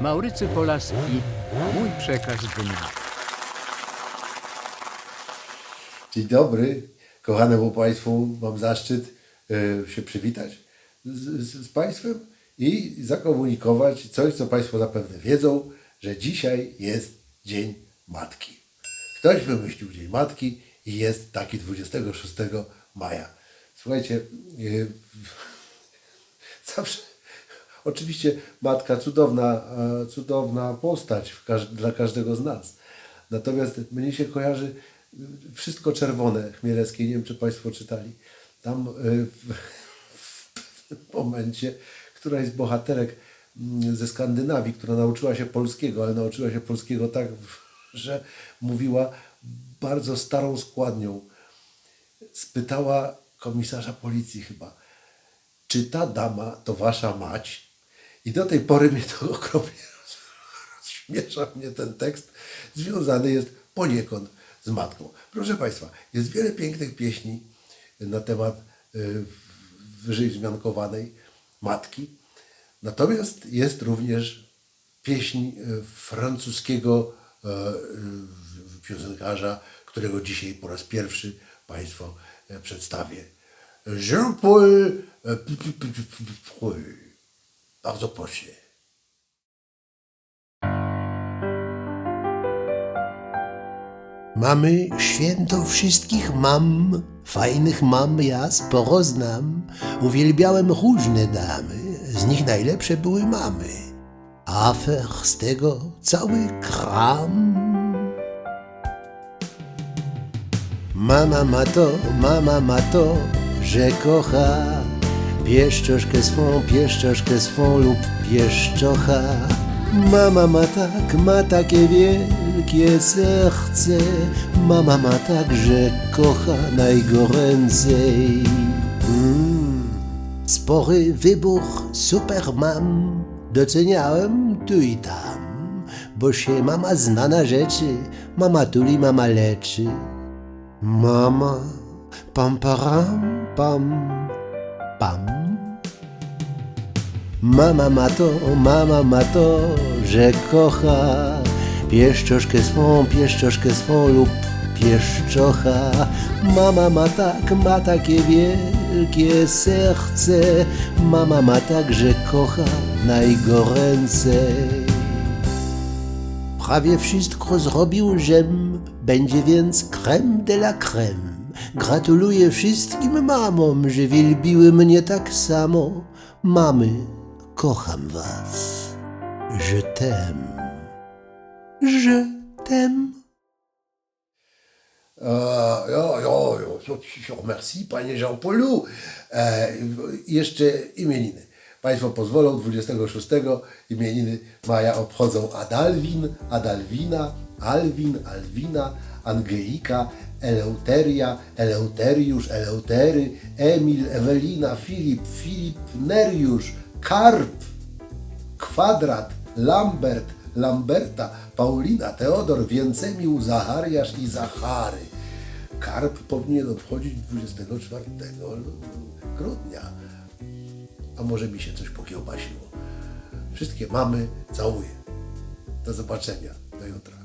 Maurycy Polaski, mój przekaz dnia. Dzień dobry, kochanemu Państwu. Mam zaszczyt e, się przywitać z, z, z Państwem i zakomunikować coś, co Państwo zapewne wiedzą, że dzisiaj jest Dzień Matki. Ktoś wymyślił Dzień Matki i jest taki 26 maja. Słuchajcie, e, zawsze, oczywiście matka cudowna, e, cudowna postać dla każdego z nas. Natomiast mnie się kojarzy y, wszystko czerwone Chmielewskiej, nie wiem czy Państwo czytali. Tam y, w, w pewnym momencie któraś z bohaterek mm, ze Skandynawii, która nauczyła się polskiego, ale nauczyła się polskiego tak, że mówiła bardzo starą składnią. Spytała komisarza policji chyba, czy ta dama to wasza mać? I do tej pory mnie to okropnie rozśmiesza mnie ten tekst. Związany jest poniekąd z matką. Proszę Państwa, jest wiele pięknych pieśni na temat y, wyżej wzmiankowanej matki. Natomiast jest również pieśń y, francuskiego y, y, piosenkarza, którego dzisiaj po raz pierwszy Państwu y, przedstawię. Jean-Paul e, Bardzo proszę. Mamy święto wszystkich mam, fajnych mam ja sporo znam. Uwielbiałem różne damy, z nich najlepsze były mamy. Afer z tego cały kram. Mama ma to, mama ma to, że kocha pieszczoszkę swą, pieszczoszkę swą lub pieszczocha. Mama ma tak, ma takie wielkie serce, mama ma tak, że kocha najgoręcej. Mm. Spory wybór super mam, doceniałem tu i tam, bo się mama zna na rzeczy, mama tuli, mama leczy. Mama, pam param, pam. Mama ma to, mama ma to, że kocha pieszczoszkę swą, pieszczoszkę swą lub pieszczocha. Mama ma tak, ma takie wielkie serce, mama ma tak, że kocha najgoręcej. Prawie wszystko zrobił, żem, będzie więc creme de la creme. Gratuluję wszystkim mamom, że wielbiły mnie tak samo. Mamy, kocham was. Je t'aime. Je t'aime. E, jo, jo, to ci się merci, panie Jean-Paulu. E, jeszcze imieniny. Państwo pozwolą, 26 imieniny maja obchodzą Adalwin, Adalwina, Alwin, Alwina, Angelika, Eleuteria, Eleuteriusz, Eleutery, Emil, Ewelina, Filip, Filip, Neriusz, Karp, Kwadrat, Lambert, Lamberta, Paulina, Teodor, Więcemił, Zachariasz i Zachary. Karp powinien obchodzić 24 grudnia. A może mi się coś pokiełbasiło. Wszystkie mamy całuję. Do zobaczenia. Do jutra.